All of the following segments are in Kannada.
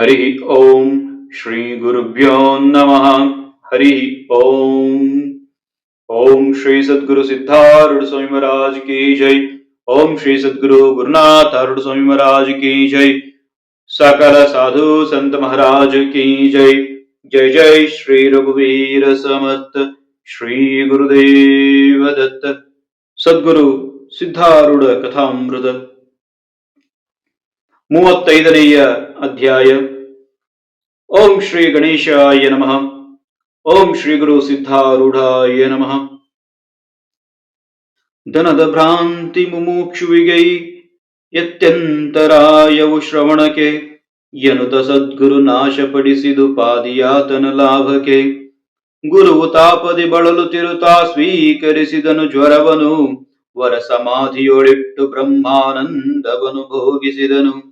ತಸ್ಮೈ ಶ್ರೀ ಗುರುವೇ ನಮಃ ಹರಿ ಓಂ ಶ್ರೀ ಗುರುಭ್ಯೋ ನಮಃ ಹರಿ ಓಂ ಓಂ ಶ್ರೀ ಸದ್ಗುರು ಸಿದ್ಧಾರೂಢ ಸ್ವಾಮಿ ಮಹಾರಾಜ್ ಕಿ ಜೈ ಓಂ ಶ್ರೀ ಸದ್ಗುರು ಗುರುನಾಥ ಅರುಣ ಸ್ವಾಮಿ ಮಹಾರಾಜ್ ಕಿ ಜೈ ಸಕಲ ಸಾಧು ಸಂತ ಮಹಾರಾಜ್ ಕಿ ಜೈ ಜೈ ಜೈ ಶ್ರೀ ರಘುವೀರ ಸಮರ್ಥ ಶ್ರೀ ಗುರುದೇವ ದತ್ತ ಸದ್ಗುರು ಸಿದ್ಧಾರೂಢ ಕಥಾಮೃತ ಮೂವತ್ತೈದನೆಯ ಅಧ್ಯಾಯ. ಓಂ ಶ್ರೀ ಗಣೇಶಾಯ ನಮಃ. ಓಂ ಶ್ರೀ ಗುರು ಸಿದ್ಧಾರೂಢಾಯ ನಮಃ. ದನದ ಭ್ರಾಂತಿ ಮುಮುಕ್ಷುವಿಗೈ ಎತ್ಯಂತರಾಯವು ಶ್ರವಣಕ್ಕೆ ಎನುತ ಸದ್ಗುರು ನಾಶಪಡಿಸಿದು ಪಾದಿಯಾತನ ಲಾಭಕ್ಕೆ. ಗುರುವು ತಾಪದಿ ಬಳಲು ತಿರುತಾ ಸ್ವೀಕರಿಸಿದನು ಜ್ವರವನು ವರ ಸಮಾಧಿಯೊಳಿಟ್ಟು ಬ್ರಹ್ಮಾನಂದವನು ಭೋಗಿಸಿದನು.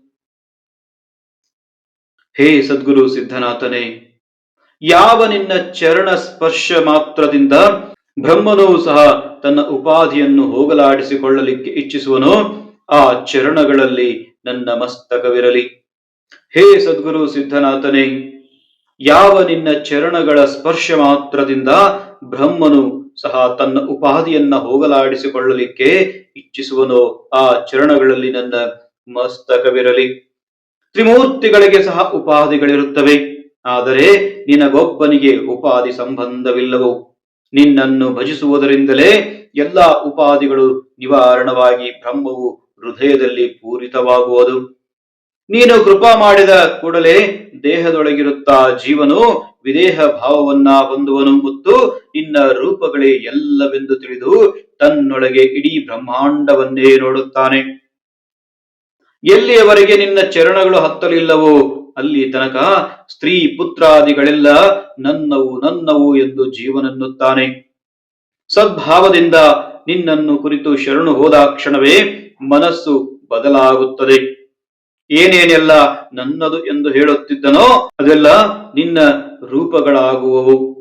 ಹೇ ಸದ್ಗುರು ಸಿದ್ಧನಾಥನೇ, ಯಾವ ನಿನ್ನ ಚರಣ ಸ್ಪರ್ಶ ಮಾತ್ರದಿಂದ ಬ್ರಹ್ಮನೂ ಸಹ ತನ್ನ ಉಪಾಧಿಯನ್ನು ಹೋಗಲಾಡಿಸಿಕೊಳ್ಳಲಿಕ್ಕೆ ಇಚ್ಛಿಸುವನೋ, ಆ ಚರಣಗಳಲ್ಲಿ ನನ್ನ ಮಸ್ತಕವಿರಲಿ. ಹೇ ಸದ್ಗುರು ಸಿದ್ಧನಾಥನೇ, ಯಾವ ನಿನ್ನ ಚರಣಗಳ ಸ್ಪರ್ಶ ಮಾತ್ರದಿಂದ ಬ್ರಹ್ಮನು ಸಹ ತನ್ನ ಉಪಾಧಿಯನ್ನ ಹೋಗಲಾಡಿಸಿಕೊಳ್ಳಲಿಕ್ಕೆ ಇಚ್ಛಿಸುವನೋ, ಆ ಚರಣಗಳಲ್ಲಿ ನನ್ನ ಮಸ್ತಕವಿರಲಿ. ತ್ರಿಮೂರ್ತಿಗಳಿಗೆ ಸಹ ಉಪಾಧಿಗಳಿರುತ್ತವೆ. ಆದರೆ ನಿನಗೊಬ್ಬನಿಗೆ ಉಪಾಧಿ ಸಂಬಂಧವಿಲ್ಲವು? ನಿನ್ನನ್ನು ಭಜಿಸುವುದರಿಂದಲೇ ಎಲ್ಲಾ ಉಪಾಧಿಗಳು ನಿವಾರಣವಾಗಿ ಬ್ರಹ್ಮವು ಹೃದಯದಲ್ಲಿ ಪೂರಿತವಾಗುವುದು. ನೀನು ಕೃಪಾ ಮಾಡಿದ ಕೂಡಲೇ ದೇಹದೊಳಗಿರುತ್ತಾ ಜೀವನು ವಿದೇಹ ಭಾವವನ್ನ ಹೊಂದುವನು ಮತ್ತು ನಿನ್ನ ರೂಪಗಳೇ ಎಲ್ಲವೆಂದು ತಿಳಿದು ತನ್ನೊಳಗೆ ಇಡೀ ಬ್ರಹ್ಮಾಂಡವನ್ನೇ ನೋಡುತ್ತಾನೆ. ಎಲ್ಲಿಯವರೆಗೆ ನಿನ್ನ ಚರಣಗಳು ಹತ್ತಲಿಲ್ಲವೋ, ಅಲ್ಲಿ ತನಕ ಸ್ತ್ರೀ ಪುತ್ರಾದಿಗಳೆಲ್ಲ ನನ್ನವು ನನ್ನವು ಎಂದು ಜೀವನನ್ನುತ್ತಾನೆ. ಸದ್ಭಾವದಿಂದ ನಿನ್ನನ್ನು ಕುರಿತು ಶರಣು ಹೋದ ಕ್ಷಣವೇ ಮನಸ್ಸು ಬದಲಾಗುತ್ತದೆ. ಏನೇನೆಲ್ಲ ನನ್ನದು ಎಂದು ಹೇಳುತ್ತಿದ್ದನೋ, ಅದೆಲ್ಲ ನಿನ್ನ ರೂಪಗಳಾಗುವವು.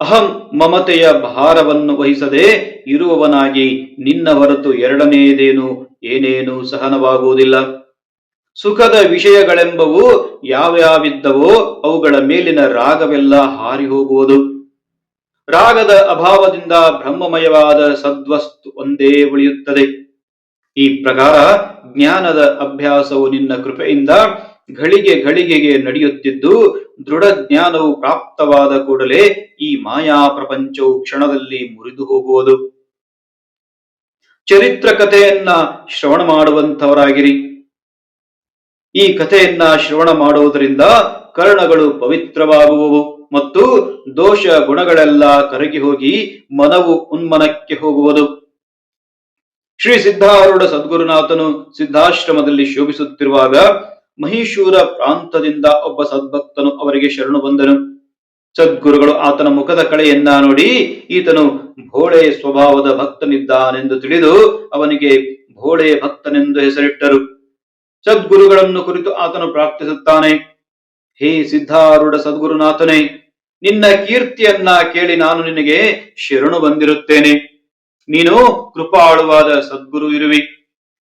ಅಹಂ ಮಮತೆಯ ಭಾರವನ್ನು ವಹಿಸದೆ ಇರುವವನಾಗಿ ನಿನ್ನ ಹೊರತು ಎರಡನೆಯದೇನು ಏನೇನು ಸಹನವಾಗುವುದಿಲ್ಲ. ಸುಖದ ವಿಷಯಗಳೆಂಬವು ಯಾವ್ಯಾವಿದ್ದವೋ ಅವುಗಳ ಮೇಲಿನ ರಾಗವೆಲ್ಲ ಹಾರಿ ಹೋಗುವುದು ರಾಗದ ಅಭಾವದಿಂದ ಬ್ರಹ್ಮಮಯವಾದ ಸದ್ವಸ್ತು ಒಂದೇ ಉಳಿಯುತ್ತದೆ. ಈ ಪ್ರಕಾರ ಜ್ಞಾನದ ಅಭ್ಯಾಸವು ನಿನ್ನ ಕೃಪೆಯಿಂದ ಘಳಿಗೆ ಘಳಿಗೆಗೆ ನಡೆಯುತ್ತಿದ್ದು, ದೃಢ ಜ್ಞಾನವು ಪ್ರಾಪ್ತವಾದ ಕೂಡಲೇ ಈ ಮಾಯಾ ಪ್ರಪಂಚವು ಕ್ಷಣದಲ್ಲಿ ಮುರಿದು ಹೋಗುವುದು ಚರಿತ್ರ ಕಥೆಯನ್ನ ಶ್ರವಣ ಮಾಡುವಂಥವರಾಗಿರಿ. ಈ ಕಥೆಯನ್ನ ಶ್ರವಣ ಮಾಡುವುದರಿಂದ ಕರ್ಣಗಳು ಪವಿತ್ರವಾಗುವವು ಮತ್ತು ದೋಷ ಗುಣಗಳೆಲ್ಲ ಕರಗಿ ಹೋಗಿ ಮನವು ಉನ್ಮನಕ್ಕೆ ಹೋಗುವುದು. ಶ್ರೀ ಸಿದ್ಧಾರೂಢ ಸದ್ಗುರುನಾಥನು ಸಿದ್ಧಾಶ್ರಮದಲ್ಲಿ ಶೋಭಿಸುತ್ತಿರುವಾಗ ಮಹೀಶೂರ ಪ್ರಾಂತದಿಂದ ಒಬ್ಬ ಸದ್ಭಕ್ತನು ಅವರಿಗೆ ಶರಣು ಬಂದನು. ಸದ್ಗುರುಗಳು ಆತನ ಮುಖದ ಕಳೆಯನ್ನ ನೋಡಿ ಈತನು ಭೋಳೆ ಸ್ವಭಾವದ ಭಕ್ತನಿದ್ದಾನೆಂದು ತಿಳಿದು ಅವನಿಗೆ ಭೋಳೆ ಭಕ್ತನೆಂದು ಹೆಸರಿಟ್ಟರು. ಸದ್ಗುರುಗಳನ್ನು ಕುರಿತು ಆತನು ಪ್ರಾರ್ಥಿಸುತ್ತಾನೆ, ಹೇ ಸಿದ್ಧಾರೂಢ ಸದ್ಗುರುನಾಥನೇ, ನಿನ್ನ ಕೀರ್ತಿಯನ್ನ ಕೇಳಿ ನಾನು ನಿನಗೆ ಶರಣು ಬಂದಿರುತ್ತೇನೆ. ನೀನು ಕೃಪಾಳುವಾದ ಸದ್ಗುರು ಇರುವಿ.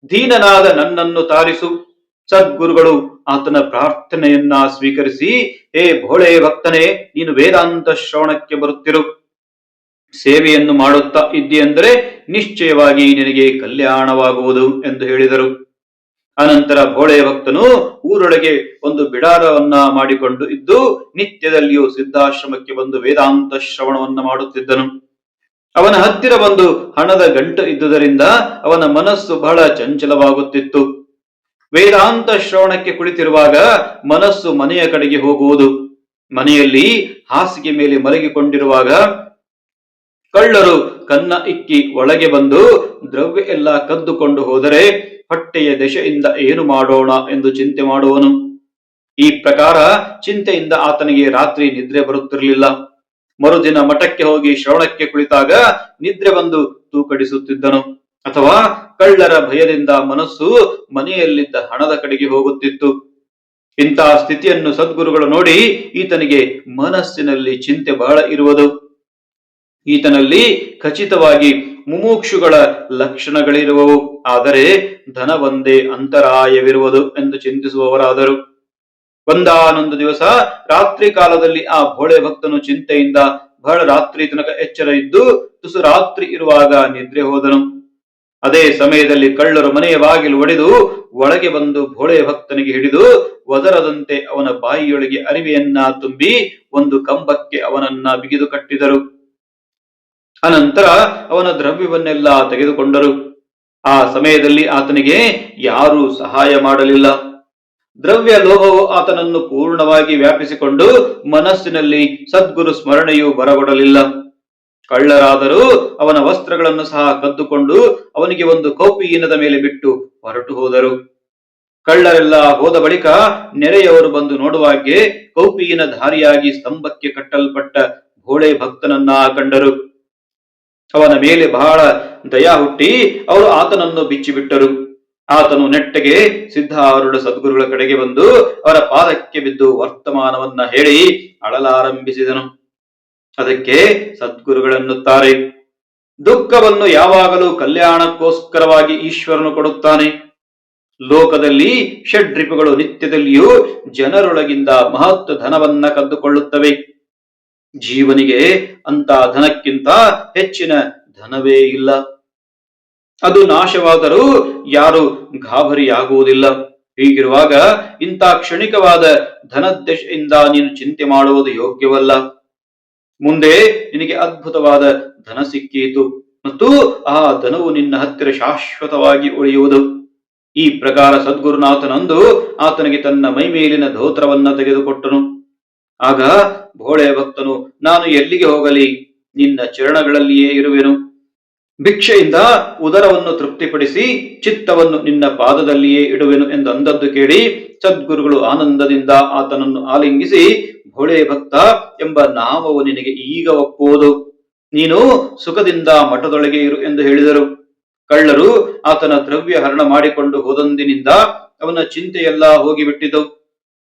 ದೀನನಾದ ನನ್ನನ್ನು ತಾರಿಸು. ಸದ್ಗುರುಗಳು ಆತನ ಪ್ರಾರ್ಥನೆಯನ್ನ ಸ್ವೀಕರಿಸಿ, ಹೇ ಭೋಳೆ ಭಕ್ತನೇ, ನೀನು ವೇದಾಂತ ಶ್ರವಣಕ್ಕೆ ಬರುತ್ತಿರು. ಸೇವೆಯನ್ನು ಮಾಡುತ್ತಾ ಇದ್ದೀಯೆಂದರೆ ನಿಶ್ಚಯವಾಗಿ ನಿನಗೆ ಕಲ್ಯಾಣವಾಗುವುದು ಎಂದು ಹೇಳಿದರು. ಅನಂತರ ಭೋಳೆ ಭಕ್ತನು ಊರೊಳಗೆ ಒಂದು ಬಿಡಾರವನ್ನ ಮಾಡಿಕೊಂಡು ಇದ್ದು, ನಿತ್ಯದಲ್ಲಿಯೂ ಸಿದ್ಧಾಶ್ರಮಕ್ಕೆ ಬಂದು ವೇದಾಂತ ಶ್ರವಣವನ್ನ ಮಾಡುತ್ತಿದ್ದನು. ಅವನ ಹತ್ತಿರ ಬಂದು ಹಣದ ಗಂಟು ಇದ್ದುದರಿಂದ ಅವನ ಮನಸ್ಸು ಬಹಳ ಚಂಚಲವಾಗುತ್ತಿತ್ತು. ವೇದಾಂತ ಶ್ರವಣಕ್ಕೆ ಕುಳಿತಿರುವಾಗ ಮನಸ್ಸು ಮನೆಯ ಕಡೆಗೆ ಹೋಗುವುದು. ಮನೆಯಲ್ಲಿ ಹಾಸಿಗೆ ಮೇಲೆ ಮಲಗಿಕೊಂಡಿರುವಾಗ ಕಳ್ಳರು ಕನ್ನ ಇಕ್ಕಿ ಒಳಗೆ ಬಂದು ದ್ರವ್ಯ ಎಲ್ಲ ಕದ್ದುಕೊಂಡು ಹೋದರೆ ಹೊಟ್ಟೆಯ ದೆಶೆಯಿಂದ ಏನು ಮಾಡೋಣ ಎಂದು ಚಿಂತೆ ಮಾಡುವನು. ಈ ಪ್ರಕಾರ ಚಿಂತೆಯಿಂದ ಆತನಿಗೆ ರಾತ್ರಿ ನಿದ್ರೆ ಬರುತ್ತಿರಲಿಲ್ಲ. ಮರುದಿನ ಮಠಕ್ಕೆ ಹೋಗಿ ಶ್ರವಣಕ್ಕೆ ಕುಳಿತಾಗ ನಿದ್ರೆ ಬಂದು ತೂಕಡಿಸುತ್ತಿದ್ದನು. ಅಥವಾ ಕಳ್ಳರ ಭಯದಿಂದ ಮನಸ್ಸು ಮನೆಯಲ್ಲಿದ್ದ ಹಣದ ಕಡೆಗೆ ಹೋಗುತ್ತಿತ್ತು. ಇಂತಹ ಸ್ಥಿತಿಯನ್ನು ಸದ್ಗುರುಗಳು ನೋಡಿ ಈತನಿಗೆ ಮನಸ್ಸಿನಲ್ಲಿ ಚಿಂತೆ ಬಹಳ ಇರುವುದು. ಈತನಲ್ಲಿ ಖಚಿತವಾಗಿ ಮುಮುಕ್ಷುಗಳ ಲಕ್ಷಣಗಳಿರುವವು. ಆದರೆ ಧನ ಒಂದೇ ಅಂತರಾಯವಿರುವುದು ಎಂದು ಚಿಂತಿಸುವವರಾದರು. ಒಂದಾನೊಂದು ದಿವಸ ರಾತ್ರಿ ಕಾಲದಲ್ಲಿ ಆ ಭೋಳೆ ಭಕ್ತನು ಚಿಂತೆಯಿಂದ ಬಹಳ ರಾತ್ರಿ ತನಕ ಎಚ್ಚರ ಇದ್ದು ತುಸು ರಾತ್ರಿ ಇರುವಾಗ ನಿದ್ರೆ ಹೋದನು. ಅದೇ ಸಮಯದಲ್ಲಿ ಕಳ್ಳರು ಮನೆಯ ಬಾಗಿಲು ಒಡೆದು ಒಳಗೆ ಬಂದು ಭೋಳೆ ಭಕ್ತನಿಗೆ ಹಿಡಿದು ವದರದಂತೆ ಅವನ ಬಾಯಿಯೊಳಗೆ ಅರಿವೆಯನ್ನ ತುಂಬಿ ಒಂದು ಕಂಬಕ್ಕೆ ಅವನನ್ನ ಬಿಗಿದು ಕಟ್ಟಿದರು. ಅನಂತರ ಅವನ ದ್ರವ್ಯವನ್ನೆಲ್ಲ ತೆಗೆದುಕೊಂಡರು. ಆ ಸಮಯದಲ್ಲಿ ಆತನಿಗೆ ಯಾರೂ ಸಹಾಯ ಮಾಡಲಿಲ್ಲ. ದ್ರವ್ಯ ಲೋಭವು ಆತನನ್ನು ಪೂರ್ಣವಾಗಿ ವ್ಯಾಪಿಸಿಕೊಂಡು ಮನಸ್ಸಿನಲ್ಲಿ ಸದ್ಗುರು ಸ್ಮರಣೆಯು ಬರಗೊಡಲಿಲ್ಲ. ಕಳ್ಳರಾದರೂ ಅವನ ವಸ್ತ್ರಗಳನ್ನು ಸಹ ಕದ್ದುಕೊಂಡು ಅವನಿಗೆ ಒಂದು ಕೌಪಿಯಿನದ ಮೇಲೆ ಬಿಟ್ಟು ಹೊರಟು ಹೋದರು. ಕಳ್ಳರೆಲ್ಲ ಹೋದ ಬಳಿಕ ನೆರೆಯವರು ಬಂದು ನೋಡುವಾಗೆ ಕೌಪಿಯಿನ ಧಾರಿಯಾಗಿ ಸ್ತಂಭಕ್ಕೆ ಕಟ್ಟಲ್ಪಟ್ಟ ಭೋಳೆ ಭಕ್ತನನ್ನ ಕಂಡರು. ಅವನ ಮೇಲೆ ಬಹಳ ದಯಾ ಹುಟ್ಟಿ ಅವರು ಆತನನ್ನು ಬಿಚ್ಚಿಬಿಟ್ಟರು. ಆತನು ನೆಟ್ಟಗೆ ಸಿದ್ಧಾರೂಢ ಸದ್ಗುರುಗಳ ಕಡೆಗೆ ಬಂದು ಅವರ ಪಾದಕ್ಕೆ ಬಿದ್ದು ವರ್ತಮಾನವನ್ನ ಹೇಳಿ ಅಳಲಾರಂಭಿಸಿದನು. ಅದಕ್ಕೆ ಸದ್ಗುರುಗಳೆನ್ನುತ್ತಾರೆ. ದುಃಖವನ್ನು ಯಾವಾಗಲೂ ಕಲ್ಯಾಣಕ್ಕೋಸ್ಕರವಾಗಿ ಈಶ್ವರನು ಕೊಡುತ್ತಾನೆ. ಲೋಕದಲ್ಲಿ ಷಡ್ರಿಪುಗಳು ನಿತ್ಯದಲ್ಲಿಯೂ ಜನರೊಳಗಿಂದ ಮಹತ್ವ ಧನವನ್ನ ಕದ್ದುಕೊಳ್ಳುತ್ತವೆ. ಜೀವನಿಗೆ ಅಂತ ಧನಕ್ಕಿಂತ ಹೆಚ್ಚಿನ ಧನವೇ ಇಲ್ಲ. ಅದು ನಾಶವಾದರೂ ಯಾರು ಗಾಬರಿಯಾಗುವುದಿಲ್ಲ. ಹೀಗಿರುವಾಗ ಇಂಥ ಕ್ಷಣಿಕವಾದ ಧನದ್ದೆಯಿಂದ ನೀನು ಚಿಂತೆ ಮಾಡುವುದು ಯೋಗ್ಯವಲ್ಲ. ಮುಂದೆ ನಿನಗೆ ಅದ್ಭುತವಾದ ಧನ ಸಿಕ್ಕೀತು. ಮತ್ತು ಆ ಧನವು ನಿನ್ನ ಹತ್ತಿರ ಶಾಶ್ವತವಾಗಿ ಉಳಿಯುವುದು. ಈ ಪ್ರಕಾರ ಸದ್ಗುರುನಾಥನಂದು ಆತನಿಗೆ ತನ್ನ ಮೈಮೇಲಿನ ಧೋತ್ರವನ್ನ ತೆಗೆದುಕೊಟ್ಟನು. ಆಗ ಭೋಳೆ ಭಕ್ತನು, ನಾನು ಎಲ್ಲಿಗೆ ಹೋಗಲಿ? ನಿನ್ನ ಚರಣಗಳಲ್ಲಿಯೇ ಇರುವೆನು. ಭಿಕ್ಷೆಯಿಂದ ಉದರವನ್ನು ತೃಪ್ತಿಪಡಿಸಿ ಚಿತ್ತವನ್ನು ನಿನ್ನ ಪಾದದಲ್ಲಿಯೇ ಇಡುವೆನು ಎಂದು ಅಂದದ್ದು ಕೇಳಿ ಸದ್ಗುರುಗಳು ಆನಂದದಿಂದ ಆತನನ್ನು ಆಲಿಂಗಿಸಿ ಭೋಳೆ ಭಕ್ತ ಎಂಬ ನಾಮವು ನಿನಗೆ ಈಗ ಒಪ್ಪುವುದು. ನೀನು ಸುಖದಿಂದ ಮಠದೊಳಗೆ ಇರು ಎಂದು ಹೇಳಿದರು. ಕಳ್ಳರು ಆತನ ದ್ರವ್ಯ ಹರಣ ಮಾಡಿಕೊಂಡು ಹೋದಂದಿನಿಂದ ಅವನ ಚಿಂತೆಯೆಲ್ಲ ಹೋಗಿಬಿಟ್ಟಿತು.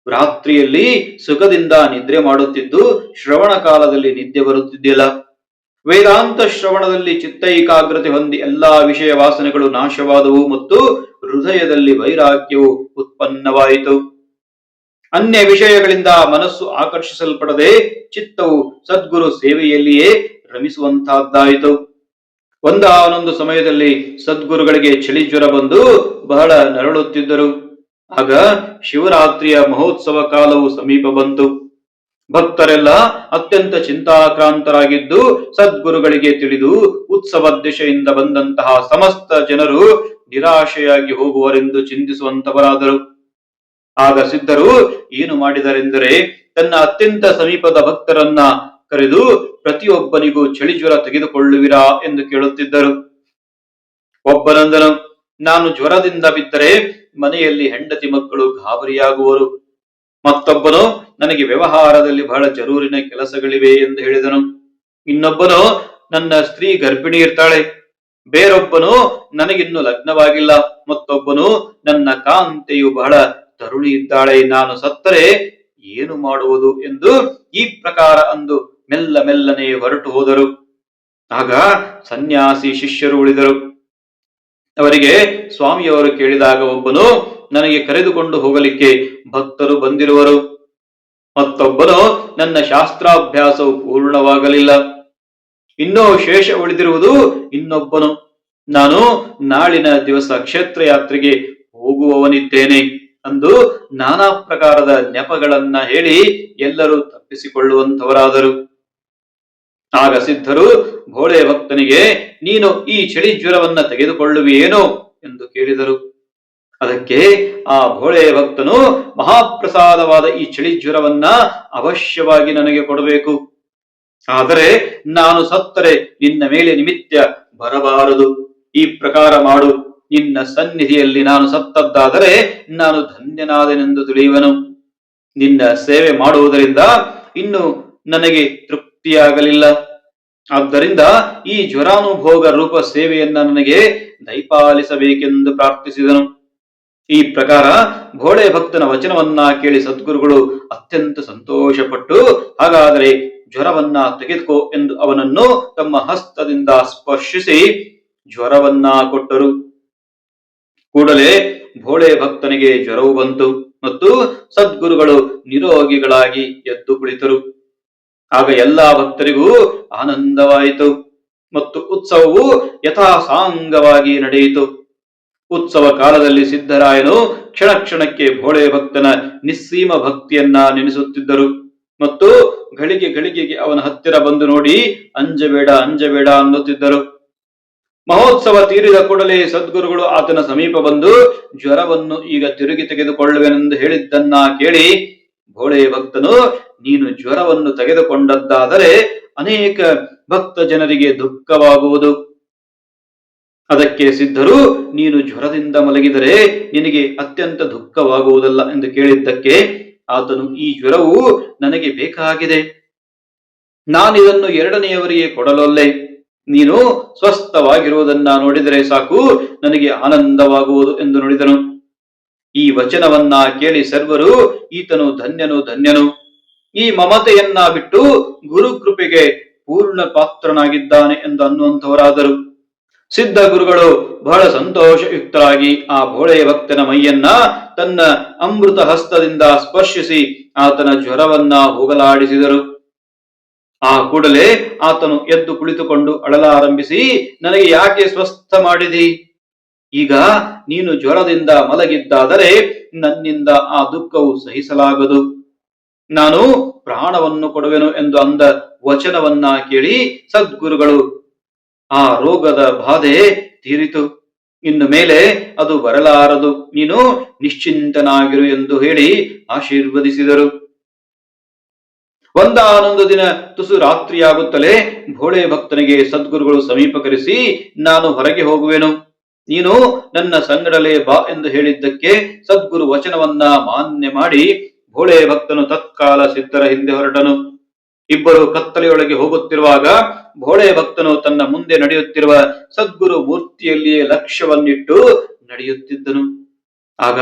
ರಾತ್ರಿಯಲ್ಲಿ ಸುಖದಿಂದ ನಿದ್ರೆ ಮಾಡುತ್ತಿದ್ದು ಶ್ರವಣ ಕಾಲದಲ್ಲಿ ನಿದ್ದೆ ಬರುತ್ತಿದ್ದಿಲ್ಲ. ವೇದಾಂತ ಶ್ರವಣದಲ್ಲಿ ಚಿತ್ತ ಏಕಾಗ್ರತೆ ಹೊಂದಿ ಎಲ್ಲಾ ವಿಷಯ ವಾಸನೆಗಳು ನಾಶವಾದವು ಮತ್ತು ಹೃದಯದಲ್ಲಿ ವೈರಾಗ್ಯವು ಉತ್ಪನ್ನವಾಯಿತು. ಅನ್ಯ ವಿಷಯಗಳಿಂದ ಮನಸ್ಸು ಆಕರ್ಷಿಸಲ್ಪಡದೆ ಚಿತ್ತವು ಸದ್ಗುರು ಸೇವೆಯಲ್ಲಿಯೇ ರಮಿಸುವಂತಹದ್ದಾಯಿತು. ಒಂದೊಂದು ಸಮಯದಲ್ಲಿ ಸದ್ಗುರುಗಳಿಗೆ ಚಳಿ ಜ್ವರ ಬಂದು ಬಹಳ ನರಳುತ್ತಿದ್ದರು. ಆಗ ಶಿವರಾತ್ರಿಯ ಮಹೋತ್ಸವ ಕಾಲವು ಸಮೀಪ ಬಂತು. ಭಕ್ತರೆಲ್ಲ ಅತ್ಯಂತ ಚಿಂತಾಕ್ರಾಂತರಾಗಿದ್ದು ಸದ್ಗುರುಗಳಿಗೆ ತಿಳಿದು ಉತ್ಸವ ದಿಶೆಯಿಂದ ಬಂದಂತಹ ಸಮಸ್ತ ಜನರು ನಿರಾಶೆಯಾಗಿ ಹೋಗುವರೆಂದು ಚಿಂತಿಸುವಂತವರಾದರು. ಆಗ ಸಿದ್ಧರು ಏನು ಮಾಡಿದರೆಂದರೆ ತನ್ನ ಅತ್ಯಂತ ಸಮೀಪದ ಭಕ್ತರನ್ನ ಕರೆದು ಪ್ರತಿಯೊಬ್ಬನಿಗೂ ಚಳಿ ಜ್ವರ ತೆಗೆದುಕೊಳ್ಳುವಿರಾ ಎಂದು ಕೇಳುತ್ತಿದ್ದರು. ಒಬ್ಬನಂದನು, ನಾನು ಜ್ವರದಿಂದ ಬಿದ್ದರೆ ಮನೆಯಲ್ಲಿ ಹೆಂಡತಿ ಮಕ್ಕಳು ಗಾಬರಿಯಾಗುವರು. ಮತ್ತೊಬ್ಬನು, ನನಗೆ ವ್ಯವಹಾರದಲ್ಲಿ ಬಹಳ ಜರೂರಿನ ಕೆಲಸಗಳಿವೆ ಎಂದು ಹೇಳಿದನು. ಇನ್ನೊಬ್ಬನು, ನನ್ನ ಸ್ತ್ರೀ ಗರ್ಭಿಣಿ ಇರ್ತಾಳೆ. ಬೇರೊಬ್ಬನು, ನನಗಿನ್ನು ಲಗ್ನವಾಗಿಲ್ಲ. ಮತ್ತೊಬ್ಬನು, ನನ್ನ ಕಾಂತೆಯು ಬಹಳ ತರುಣಿ ಇದ್ದಾಳೆ ನಾನು ಸತ್ತರೆ ಏನು ಮಾಡುವುದು ಎಂದು ಈ ಪ್ರಕಾರ ಅಂದು ಮೆಲ್ಲ ಮೆಲ್ಲನೆ ಹೊರಟು ಹೋದರು. ಆಗ ಸನ್ಯಾಸಿ ಶಿಷ್ಯರು ಉಳಿದರು. ಅವರಿಗೆ ಸ್ವಾಮಿಯವರು ಕೇಳಿದಾಗ ಒಬ್ಬನು, ನನಗೆ ಕರೆದುಕೊಂಡು ಹೋಗಲಿಕ್ಕೆ ಭಕ್ತರು ಬಂದಿರುವರು. ಮತ್ತೊಬ್ಬನು, ನನ್ನ ಶಾಸ್ತ್ರಾಭ್ಯಾಸವು ಪೂರ್ಣವಾಗಲಿಲ್ಲ. ಇನ್ನೂ ಶೇಷ ಉಳಿದಿರುವುದು ಇನ್ನೊಬ್ಬನು. ನಾನು ನಾಳಿನ ದಿವಸ ಕ್ಷೇತ್ರ ಯಾತ್ರೆಗೆ ಹೋಗುವವನಿದ್ದೇನೆ. ಅಂದು ನಾನಾ ಪ್ರಕಾರದ ನೆಪಗಳನ್ನ ಹೇಳಿ ಎಲ್ಲರೂ ತಪ್ಪಿಸಿಕೊಳ್ಳುವಂತವರಾದರು ಆಗ ಸಿದ್ಧರು, ಭೋಳೆ ಭಕ್ತನಿಗೆ, ನೀನು ಈ ಚಳಿ ಜ್ವರವನ್ನ ಎಂದು ಕೇಳಿದರು. ಅದಕ್ಕೆ ಆ ಭೋಳೆ ಭಕ್ತನು, ಮಹಾಪ್ರಸಾದವಾದ ಈ ಚಳಿ ಜ್ವರವನ್ನ ಅವಶ್ಯವಾಗಿ ನನಗೆ ಕೊಡಬೇಕು. ಆದರೆ ನಾನು ಸತ್ತರೆ, ನಿನ್ನ ಮೇಲೆ ನಿಮಿತ್ತ ಬರಬಾರದು. ಈ ಪ್ರಕಾರ ಮಾಡು. ನಿನ್ನ ಸನ್ನಿಧಿಯಲ್ಲಿ ನಾನು ಸತ್ತದ್ದಾದರೆ ನಾನು ಧನ್ಯನಾದೆನೆಂದು ತಿಳಿಯುವನು. ನಿನ್ನ ಸೇವೆ ಮಾಡುವುದರಿಂದ ಇನ್ನು ನನಗೆ ತೃಪ್ತಿಯಾಗಲಿಲ್ಲ. ಆದ್ದರಿಂದ ಈ ಜ್ವರಾನುಭೋಗ ರೂಪ ಸೇವೆಯನ್ನ ನನಗೆ ದಯಪಾಲಿಸಬೇಕೆಂದು ಪ್ರಾರ್ಥಿಸಿದನು. ಈ ಪ್ರಕಾರ ಭೋಳೆ ಭಕ್ತನ ವಚನವನ್ನ ಕೇಳಿ ಸದ್ಗುರುಗಳು ಅತ್ಯಂತ ಸಂತೋಷಪಟ್ಟು, ಹಾಗಾದರೆ ಜ್ವರವನ್ನ ತೆಗೆದುಕೋ ಎಂದು ಅವನನ್ನು ತಮ್ಮ ಹಸ್ತದಿಂದ ಸ್ಪರ್ಶಿಸಿ ಜ್ವರವನ್ನ ಕೊಟ್ಟರು. ಕೂಡಲೇ ಭೋಳೆ ಭಕ್ತನಿಗೆ ಜ್ವರವು ಬಂತು ಮತ್ತು ಸದ್ಗುರುಗಳು ನಿರೋಗಿಗಳಾಗಿ ಎದ್ದು ಕುಳಿತರು. ಆಗ ಎಲ್ಲಾ ಭಕ್ತರಿಗೂ ಆನಂದವಾಯಿತು ಮತ್ತು ಉತ್ಸವವು ಯಥಾಸಾಂಗವಾಗಿ ನಡೆಯಿತು. ಉತ್ಸವ ಕಾಲದಲ್ಲಿ ಸಿದ್ದರಾಯನು ಕ್ಷಣ ಕ್ಷಣಕ್ಕೆ ಭೋಳೆ ಭಕ್ತನ ನಿಸ್ಸೀಮ ಭಕ್ತಿಯನ್ನ ನೆನೆಸುತ್ತಿದ್ದರು ಮತ್ತು ಗಳಿಗೆ ಗಳಿಗೆಗೆ ಅವನ ಹತ್ತಿರ ಬಂದು ನೋಡಿ, ಅಂಜಬೇಡ ಅಂಜಬೇಡ ಅನ್ನುತ್ತಿದ್ದರು. ಮಹೋತ್ಸವ ತೀರಿದ ಕೂಡಲೇ ಸದ್ಗುರುಗಳು ಆತನ ಸಮೀಪ ಬಂದು ಜ್ವರವನ್ನು ಈಗ ತಿರುಗಿ ತೆಗೆದುಕೊಳ್ಳುವೆನೆಂದು ಹೇಳಿದ್ದನ್ನ ಕೇಳಿ, ಭೋಳೆ ಭಕ್ತನು, ನೀನು ಜ್ವರವನ್ನು ತೆಗೆದುಕೊಂಡದ್ದಾದರೆ ಅನೇಕ ಭಕ್ತ ಜನರಿಗೆ ದುಃಖವಾಗುವುದು. ಅದಕ್ಕೆ ಸಿದ್ಧರು, ನೀನು ಜ್ವರದಿಂದ ಮಲಗಿದರೆ ನಿನಗೆ ಅತ್ಯಂತ ದುಃಖವಾಗುವುದಲ್ಲ ಎಂದು ಕೇಳಿದ್ದಕ್ಕೆ ಆತನು ಈ ಜ್ವರವು ನನಗೆ ಬೇಕಾಗಿದೆ. ನಾನಿದನ್ನು ಎರಡನೆಯವರಿಗೆ ಕೊಡಲೊಲ್ಲೆ. ನೀನು ಸ್ವಸ್ಥವಾಗಿರುವುದನ್ನ ನೋಡಿದರೆ ಸಾಕು, ನನಗೆ ಆನಂದವಾಗುವುದು ಎಂದು ನುಡಿದನು. ಈ ವಚನವನ್ನ ಕೇಳಿ ಸರ್ವರು, ಈತನು ಧನ್ಯನು ಧನ್ಯನು. ಈ ಮಮತೆಯನ್ನ ಬಿಟ್ಟು ಗುರು ಕೃಪೆಗೆ ಪೂರ್ಣ ಪಾತ್ರನಾಗಿದ್ದಾನೆ ಎಂದು ಅನ್ನುವಂಥವರಾದರು. ಸಿದ್ಧ ಗುರುಗಳು ಬಹಳ ಸಂತೋಷಯುಕ್ತರಾಗಿ ಆ ಭೋಳೆಯ ಭಕ್ತನ ಮೈಯನ್ನ ತನ್ನ ಅಮೃತ ಹಸ್ತದಿಂದ ಸ್ಪರ್ಶಿಸಿ ಆತನ ಜ್ವರವನ್ನ ಹೋಗಲಾಡಿಸಿದರು. ಆ ಕೂಡಲೇ ಆತನು ಎದ್ದು ಕುಳಿತುಕೊಂಡು ಅಳಲಾರಂಭಿಸಿ, ನನಗೆ ಯಾಕೆ ಸ್ವಸ್ಥ ಮಾಡಿದಿ? ಈಗ ನೀನು ಜ್ವರದಿಂದ ಮಲಗಿದ್ದಾದರೆ ನನ್ನಿಂದ ಆ ದುಃಖವು ಸಹಿಸಲಾಗದು. ನಾನು ಪ್ರಾಣವನ್ನು ಕೊಡುವೆನು ಎಂದು ಅಂದ ವಚನವನ್ನ ಕೇಳಿ ಸದ್ಗುರುಗಳು, ಆ ರೋಗದ ಬಾಧೆ ತೀರಿತು. ಇನ್ನು ಮೇಲೆ ಅದು ಬರಲಾರದು. ನೀನು ನಿಶ್ಚಿಂತನಾಗಿರು ಎಂದು ಹೇಳಿ ಆಶೀರ್ವದಿಸಿದರು. ಒಂದಾನೊಂದು ದಿನ ತುಸು ರಾತ್ರಿಯಾಗುತ್ತಲೇ ಭೋಳೆ ಭಕ್ತನಿಗೆ ಸದ್ಗುರುಗಳು ಸಮೀಪ ಕರೆಸಿ ನಾನು ಹೊರಗೆ ಹೋಗುವೆನು. ನೀನು ನನ್ನ ಸಂಗಡಲೇ ಬಾ ಎಂದು ಹೇಳಿದ್ದಕ್ಕೆ ಸದ್ಗುರು ವಚನವನ್ನ ಮಾನ್ಯ ಮಾಡಿ, ಭೋಳೆ ಭಕ್ತನು ತತ್ಕಾಲ ಸಿದ್ಧರ ಹಿಂದೆ ಹೊರಟನು. ಇಬ್ಬರು ಕತ್ತಲೆಯೊಳಗೆ ಹೋಗುತ್ತಿರುವಾಗ ಭೋಳೆ ಭಕ್ತನು ತನ್ನ ಮುಂದೆ ನಡೆಯುತ್ತಿರುವ ಸದ್ಗುರು ಮೂರ್ತಿಯಲ್ಲಿಯೇ ಲಕ್ಷ್ಯವನ್ನಿಟ್ಟು ನಡೆಯುತ್ತಿದ್ದನು. ಆಗ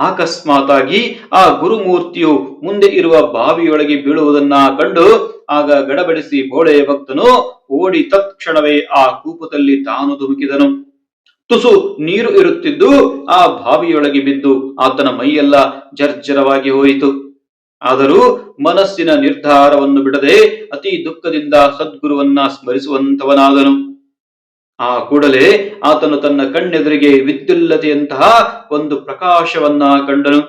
ಅಕಸ್ಮಾತಾಗಿ ಆ ಗುರುಮೂರ್ತಿಯು ಮುಂದೆ ಇರುವ ಬಾವಿಯೊಳಗೆ ಬೀಳುವುದನ್ನ ಕಂಡು ಆಗ ಗಡಬಡಿಸಿ ಬೋಳೆ ಭಕ್ತನು ಓಡಿ ತತ್ಕ್ಷಣವೇ ಆ ಕೂಪದಲ್ಲಿ ತಾನು ಧುಮುಕಿದನು. ತುಸು ನೀರು ಇರುತ್ತಿದ್ದು ಆ ಬಾವಿಯೊಳಗೆ ಬಿದ್ದು ಆತನ ಮೈಯೆಲ್ಲ ಜರ್ಜರವಾಗಿ ಹೋಯಿತು. ಆದರೂ ಮನಸ್ಸಿನ ನಿರ್ಧಾರವನ್ನು ಬಿಡದೆ ಅತಿ ದುಃಖದಿಂದ ಸದ್ಗುರುವನ್ನ ಸ್ಮರಿಸುವಂತವನಾದನು. ಆ ಕೂಡಲೇ ಆತನು ತನ್ನ ಕಣ್ಣೆದುರಿಗೆ ವಿದ್ಯುಲ್ಲತೆಯಂತಹ ಒಂದು ಪ್ರಕಾಶವನ್ನ ಕಂಡನು.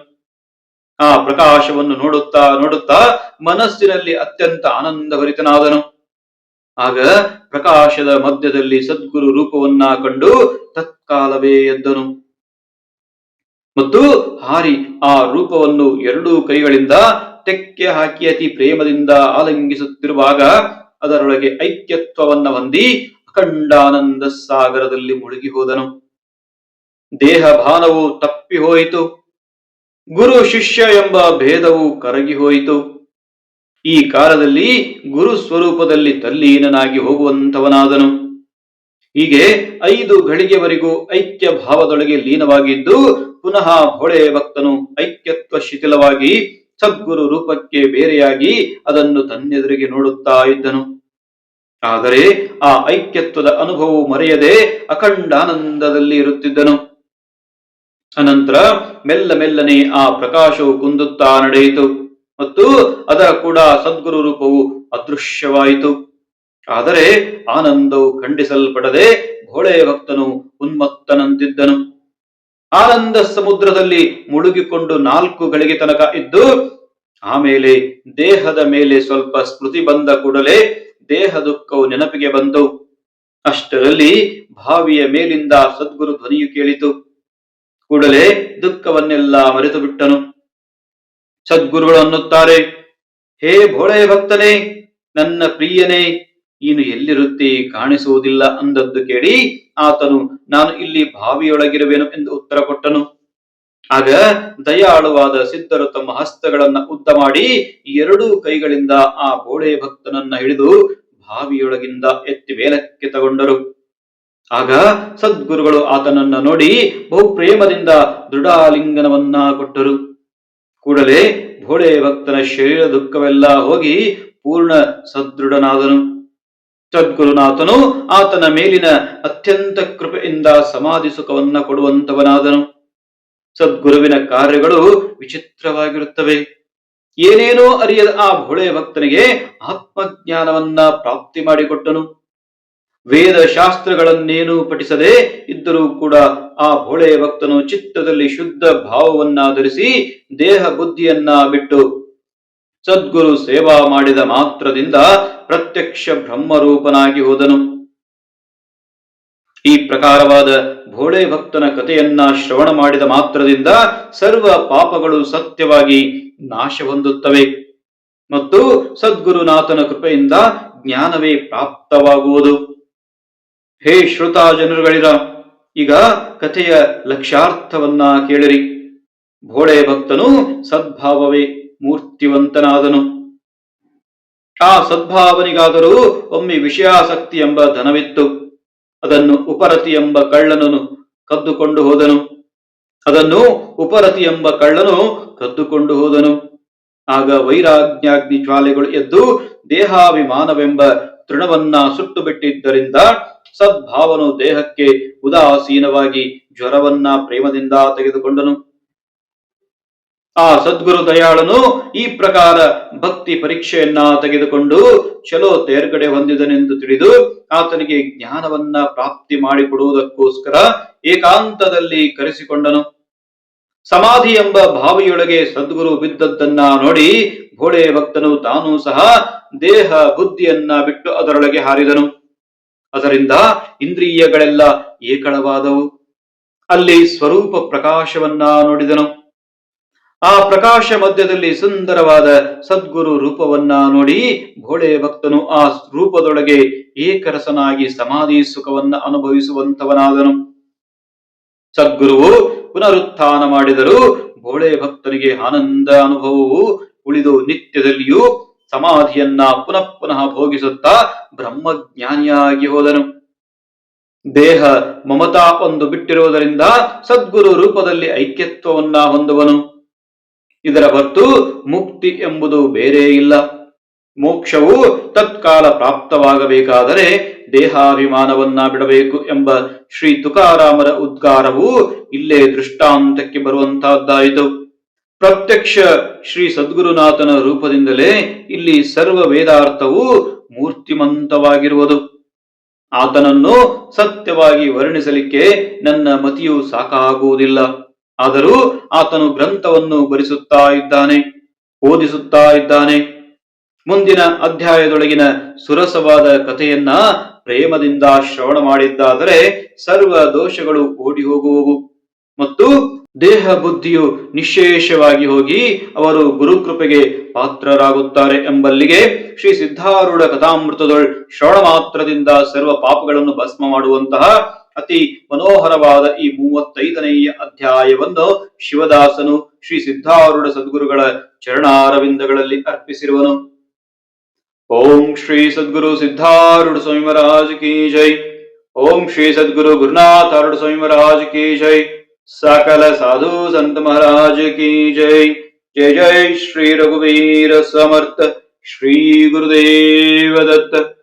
ಆ ಪ್ರಕಾಶವನ್ನು ನೋಡುತ್ತಾ ನೋಡುತ್ತಾ ಮನಸ್ಸಿನಲ್ಲಿ ಅತ್ಯಂತ ಆನಂದಭರಿತನಾದನು. ಆಗ ಪ್ರಕಾಶದ ಮಧ್ಯದಲ್ಲಿ ಸದ್ಗುರು ರೂಪವನ್ನ ಕಂಡು ತತ್ಕಾಲವೇ ಎದ್ದನು. ಮತ್ತು ಹಾರಿ ಆ ರೂಪವನ್ನು ಎರಡೂ ಕೈಗಳಿಂದ ತೆಕ್ಕೆ ಹಾಕಿ ಅತಿ ಪ್ರೇಮದಿಂದ ಆಲಂಗಿಸುತ್ತಿರುವಾಗ ಅದರೊಳಗೆ ಐಕ್ಯತ್ವವನ್ನ ಹೊಂದಿ ಅಖಂಡಾನಂದ ಸಾಗರದಲ್ಲಿ ಮುಳುಗಿ ಹೋದನು. ದೇಹ ಭಾನವು ತಪ್ಪಿ ಹೋಯಿತು. ಗುರು ಶಿಷ್ಯ ಎಂಬ ಭೇದವು ಕರಗಿ ಹೋಯಿತು. ಈ ಕಾಲದಲ್ಲಿ ಗುರು ಸ್ವರೂಪದಲ್ಲಿ ತಲ್ಲೀನನಾಗಿ ಹೋಗುವಂತವನಾದನು ಹೀಗೆ ಐದು ಗಳಿಗೆವರೆಗೂ ಐಕ್ಯ ಭಾವದೊಳಗೆ ಲೀನವಾಗಿದ್ದು ಪುನಃ ಭೋಳೆ ಭಕ್ತನು ಐಕ್ಯತ್ವ ಶಿಥಿಲವಾಗಿ ಸದ್ಗುರು ರೂಪಕ್ಕೆ ಬೇರೆಯಾಗಿ ಅದನ್ನು ತನ್ನೆದುರಿಗೆ ನೋಡುತ್ತಾ ಇದ್ದನು. ಆದರೆ ಆ ಐಕ್ಯತ್ವದ ಅನುಭವವು ಮರೆಯದೆ ಅಖಂಡಾನಂದದಲ್ಲಿ ಇರುತ್ತಿದ್ದನು. ಅನಂತರ ಮೆಲ್ಲ ಮೆಲ್ಲನೆ ಆ ಪ್ರಕಾಶವು ಕುಂದುತ್ತಾ ನಡೆಯಿತು ಮತ್ತು ಅದರ ಕೂಡ ಸದ್ಗುರು ರೂಪವು ಅದೃಶ್ಯವಾಯಿತು. ಆದರೆ ಆನಂದವು ಖಂಡಿಸಲ್ಪಡದೆ ಭೋಳೆ ಭಕ್ತನು ಉನ್ಮತ್ತನಂತಿದ್ದನು. ಆನಂದ ಸಮುದ್ರದಲ್ಲಿ ಮುಳುಗಿಕೊಂಡು ನಾಲ್ಕು ಗಳಿಗೆ ತನಕ ಇದ್ದು ಆಮೇಲೆ ದೇಹದ ಮೇಲೆ ಸ್ವಲ್ಪ ಸ್ಮೃತಿ ಬಂದ ಕೂಡಲೇ ದೇಹ ದುಃಖವು ನೆನಪಿಗೆ ಬಂತು. ಅಷ್ಟರಲ್ಲಿ ಭಾವಿಯ ಮೇಲಿಂದ ಸದ್ಗುರು ಧ್ವನಿಯು ಕೇಳಿತು. ಕೂಡಲೇ ದುಃಖವನ್ನೆಲ್ಲ ಮರೆತು ಬಿಟ್ಟನು ಸದ್ಗುರುಗಳು ಅನ್ನುತ್ತಾರೆ, ಹೇ ಭೋಳೆ ಭಕ್ತನೇ, ನನ್ನ ಪ್ರಿಯನೇ, ನೀನು ಎಲ್ಲಿರುತ್ತಿ ಕಾಣಿಸುವುದಿಲ್ಲ ಅಂದದ್ದು ಕೇಳಿ ಆತನು, ನಾನು ಇಲ್ಲಿ ಭಾವಿಯೊಳಗಿರುವೆನು ಎಂದು ಉತ್ತರ ಕೊಟ್ಟನು. ಆಗ ದಯಾಳುವಾದ ಸಿದ್ಧರು ತಮ್ಮ ಹಸ್ತಗಳನ್ನ ಉದ್ದ ಮಾಡಿ ಎರಡೂ ಕೈಗಳಿಂದ ಆ ಬೋಳೆ ಭಕ್ತನನ್ನ ಹಿಡಿದು ಬಾವಿಯೊಳಗಿಂದ ಎತ್ತಿ ಮೇಲಕ್ಕೆ ತಗೊಂಡರು. ಆಗ ಸದ್ಗುರುಗಳು ಆತನನ್ನ ನೋಡಿ ಬಹು ಪ್ರೇಮದಿಂದ ದೃಢಾಲಿಂಗನವನ್ನ ಕೊಟ್ಟರು. ಕೂಡಲೇ ಭೋಳೆ ಭಕ್ತನ ಶರೀರ ದುಃಖವೆಲ್ಲ ಹೋಗಿ ಪೂರ್ಣ ಸದೃಢನಾದನು. ಸದ್ಗುರುನಾಥನು ಆತನ ಮೇಲಿನ ಅತ್ಯಂತ ಕೃಪೆಯಿಂದ ಸಮಾಧಿ ಸುಖವನ್ನ ಕೊಡುವಂತವನಾದನು. ಸದ್ಗುರುವಿನ ಕಾರ್ಯಗಳು ವಿಚಿತ್ರವಾಗಿರುತ್ತವೆ. ಏನೇನೋ ಅರಿಯದ ಆ ಭೋಳೆ ಭಕ್ತನಿಗೆ ಆತ್ಮಜ್ಞಾನವನ್ನ ಪ್ರಾಪ್ತಿ ಮಾಡಿಕೊಟ್ಟನು. ವೇದ ಶಾಸ್ತ್ರಗಳನ್ನೇನು ಪಠಿಸದೆ ಇದ್ದರೂ ಕೂಡ ಆ ಭೋಳೆ ಭಕ್ತನು ಚಿತ್ತದಲ್ಲಿ ಶುದ್ಧ ಭಾವವನ್ನ ಧರಿಸಿ ದೇಹ ಬುದ್ಧಿಯನ್ನ ಬಿಟ್ಟು ಸದ್ಗುರು ಸೇವಾ ಮಾಡಿದ ಮಾತ್ರದಿಂದ ಪ್ರತ್ಯಕ್ಷ ಬ್ರಹ್ಮರೂಪನಾಗಿ ಹೋದನು. ಈ ಪ್ರಕಾರವಾದ ಭೋಳೆ ಭಕ್ತನ ಕಥೆಯನ್ನ ಶ್ರವಣ ಮಾಡಿದ ಮಾತ್ರದಿಂದ ಸರ್ವ ಪಾಪಗಳು ಸತ್ಯವಾಗಿ ನಾಶ ಹೊಂದುತ್ತವೆ. ಮತ್ತು ಸದ್ಗುರುನಾಥನ ಕೃಪೆಯಿಂದ ಜ್ಞಾನವೇ ಪ್ರಾಪ್ತವಾಗುವುದು. ಹೇ ಶ್ರುತ ಜನರುಗಳಿರ, ಈಗ ಕಥೆಯ ಲಕ್ಷ್ಯಾರ್ಥವನ್ನ ಕೇಳಿರಿ. ಭೋಳೆ ಭಕ್ತನು ಸದ್ಭಾವವೇ ಮೂರ್ತಿವಂತನಾದನು. ಆ ಸದ್ಭಾವನಿಗಾದರೂ ಒಮ್ಮೆ ವಿಷಯಾಸಕ್ತಿ ಎಂಬ ಧನವಿತ್ತು. ಅದನ್ನು ಉಪರತಿ ಎಂಬ ಕಳ್ಳನನು ಕದ್ದುಕೊಂಡು ಹೋದನು. ಅದನ್ನು ಉಪರತಿ ಎಂಬ ಕಳ್ಳನು ಕದ್ದುಕೊಂಡು ಹೋದನು. ಆಗ ವೈರಾಗ್ಯಾಗ್ನಿ ಜ್ವಾಲೆಗಳು ಎದ್ದು ದೇಹಾಭಿಮಾನವೆಂಬ ತೃಣವನ್ನ ಸುಟ್ಟು ಬಿಟ್ಟಿದ್ದರಿಂದ ಸದ್ಭಾವನು ದೇಹಕ್ಕೆ ಉದಾಸೀನವಾಗಿ ಜ್ವರವನ್ನ ಪ್ರೇಮದಿಂದ ತೆಗೆದುಕೊಂಡನು. ಆ ಸದ್ಗುರು ದಯಾಳನು ಈ ಪ್ರಕಾರ ಭಕ್ತಿ ಪರೀಕ್ಷೆಯನ್ನ ತೆಗೆದುಕೊಂಡು ಚಲೋ ತೇರ್ಗಡೆ ಹೊಂದಿದನೆಂದು ತಿಳಿದು ಆತನಿಗೆ ಜ್ಞಾನವನ್ನ ಪ್ರಾಪ್ತಿ ಮಾಡಿಕೊಡುವುದಕ್ಕೋಸ್ಕರ ಏಕಾಂತದಲ್ಲಿ ಕರೆಸಿಕೊಂಡನು. ಸಮಾಧಿ ಎಂಬ ಭಾವಿಯೊಳಗೆ ಸದ್ಗುರು ಬಿದ್ದದ್ದನ್ನ ನೋಡಿ ಭೋಳೆ ಭಕ್ತನು ತಾನೂ ಸಹ ದೇಹ ಬುದ್ಧಿಯನ್ನ ಬಿಟ್ಟು ಅದರೊಳಗೆ ಹಾರಿದನು. ಅದರಿಂದ ಇಂದ್ರಿಯಗಳೆಲ್ಲ ಏಕಳವಾದವು. ಅಲ್ಲಿ ಸ್ವರೂಪ ಪ್ರಕಾಶವನ್ನ ನೋಡಿದನು. ಆ ಪ್ರಕಾಶ ಮಧ್ಯದಲ್ಲಿ ಸುಂದರವಾದ ಸದ್ಗುರು ರೂಪವನ್ನ ನೋಡಿ ಭೋಳೆ ಭಕ್ತನು ಆ ರೂಪದೊಳಗೆ ಏಕರಸನಾಗಿ ಸಮಾಧಿ ಸುಖವನ್ನ ಅನುಭವಿಸುವಂತವನಾದನು ಸದ್ಗುರುವು ಪುನರುತ್ಥಾನ ಮಾಡಿದರು ಭೋಳೆ ಭಕ್ತನಿಗೆ ಆನಂದ ಅನುಭವವು ಉಳಿದು ನಿತ್ಯದಲ್ಲಿಯೂ ಸಮಾಧಿಯನ್ನ ಪುನಃ ಪುನಃ ಭೋಗಿಸುತ್ತಾ ಬ್ರಹ್ಮಜ್ಞಾನಿಯಾಗಿ ಹೋದನು. ದೇಹ ಮಮತಾ ಒಂದು ಬಿಟ್ಟಿರುವುದರಿಂದ ಸದ್ಗುರು ರೂಪದಲ್ಲಿ ಐಕ್ಯತ್ವವನ್ನ ಹೊಂದುವನು. ಇದರ ಹೊರತು ಮುಕ್ತಿ ಎಂಬುದು ಬೇರೆ ಇಲ್ಲ. ಮೋಕ್ಷವು ತತ್ಕಾಲ ಪ್ರಾಪ್ತವಾಗಬೇಕಾದರೆ ದೇಹಾಭಿಮಾನವನ್ನ ಬಿಡಬೇಕು ಎಂಬ ಶ್ರೀ ತುಕಾರಾಮರ ಉದ್ಗಾರವು ಇಲ್ಲೇ ದೃಷ್ಟಾಂತಕ್ಕೆ ಬರುವಂತಹದ್ದಾಯಿತು. ಪ್ರತ್ಯಕ್ಷ ಶ್ರೀ ಸದ್ಗುರುನಾಥನ ರೂಪದಿಂದಲೇ ಇಲ್ಲಿ ಸರ್ವ ವೇದಾರ್ಥವು ಮೂರ್ತಿಮಂತವಾಗಿರುವುದು. ಆತನನ್ನು ಸತ್ಯವಾಗಿ ವರ್ಣಿಸಲಿಕ್ಕೆ ನನ್ನ ಮತಿಯು ಸಾಕಾಗುವುದಿಲ್ಲ. ಆದರೂ ಆತನು ಗ್ರಂಥವನ್ನು ಬರಿಸುತ್ತಾ ಇದ್ದಾನೆ, ಓದಿಸುತ್ತಾ ಇದ್ದಾನೆ. ಮುಂದಿನ ಅಧ್ಯಾಯದೊಳಗಿನ ಸುರಸವಾದ ಕಥೆಯನ್ನ ಪ್ರೇಮದಿಂದ ಶ್ರವಣ ಮಾಡಿದ್ದಾದರೆ ಸರ್ವ ದೋಷಗಳು ಓಡಿ ಹೋಗುವವು ಮತ್ತು ದೇಹ ಬುದ್ಧಿಯು ನಿಶೇಷವಾಗಿ ಹೋಗಿ ಅವರು ಗುರುಕೃಪೆಗೆ ಪಾತ್ರರಾಗುತ್ತಾರೆ ಎಂಬಲ್ಲಿಗೆ ಶ್ರೀ ಸಿದ್ಧಾರೂಢ ಕಥಾಮೃತದೊಳ್ ಶ್ರವಣ ಮಾತ್ರದಿಂದ ಸರ್ವ ಪಾಪಗಳನ್ನು ಭಸ್ಮ ಮಾಡುವಂತಹ ಅತಿ ಮನೋಹರವಾದ ಈ ಮೂವತ್ತೈದನೆಯ ಅಧ್ಯಾಯವನ್ನು ಶಿವದಾಸನು ಶ್ರೀ ಸಿದ್ಧಾರೂಢ ಸದ್ಗುರುಗಳ ಚರಣಾರವಿಂದಗಳಲ್ಲಿ ಅರ್ಪಿಸಿರುವನು. ಓಂ ಶ್ರೀ ಸದ್ಗುರು ಸಿದ್ಧಾರೂಢ ಸ್ವಾಮಿ ಮಹಾರಾಜ ಕಿ ಜೈ. ಓಂ ಶ್ರೀ ಸದ್ಗುರು ಗುರುನಾಥಾರೂಢ ಸ್ವಾಮಿ ಮಹಾರಾಜ ಕಿ ಜೈ. ಸಕಲ ಸಾಧು ಸಂತ ಮಹಾರಾಜ್ ಕಿ ಜೈ. ಜಯ ಜಯ ಶ್ರೀ ರಘುವೀರ ಸಮರ್ಥ ಶ್ರೀ ಗುರುದೇವ ದತ್ತ.